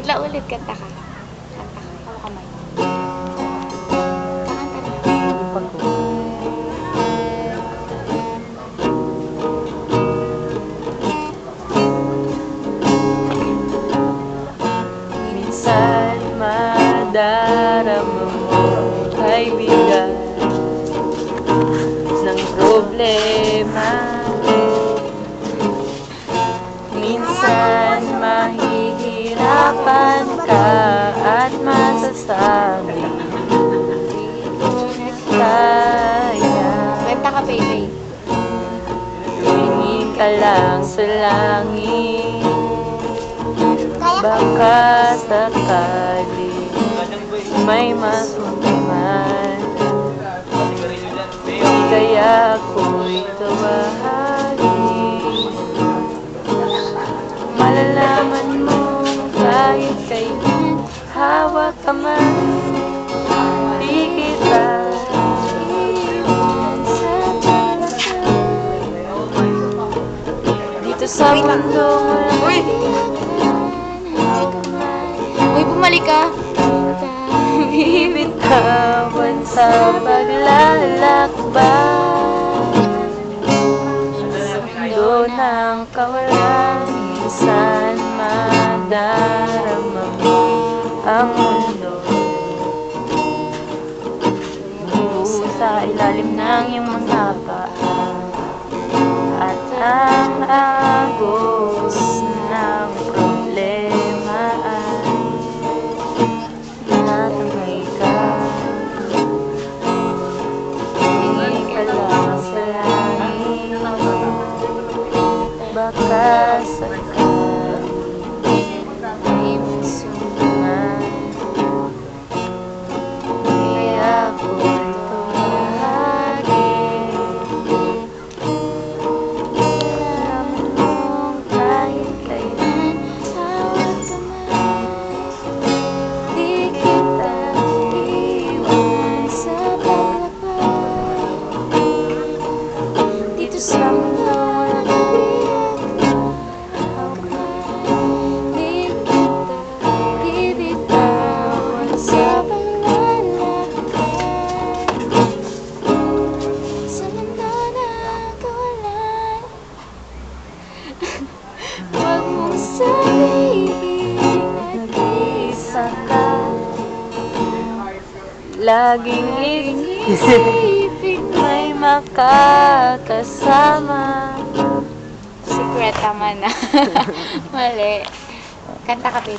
Wait lang ulit, kanta ka. Kanta ka. Hawa kamay. Kakanta na. Minsan madarama mo ay masasabi Kaya Kanta ka, baby. tumingin ka lang sa langit. Baka sakali may masumpiman Kaya ako'y tawahagi Malalaman mo kahit kailan Hawak ka man. Di kita Dito sa mundo Uy! Uy, bumalik ka. Bibitawan sa paglalakbay. Sa mundo ng kawalan Minsan madarama ang mundo. Buo sa ilalim ng iyong mga paa. At ang agos ng problema ay Natangay ka. Tingin ka lang sa langit Baka sakali Laging isipin may makakasama Secret naman na. Mali. Kanta ka.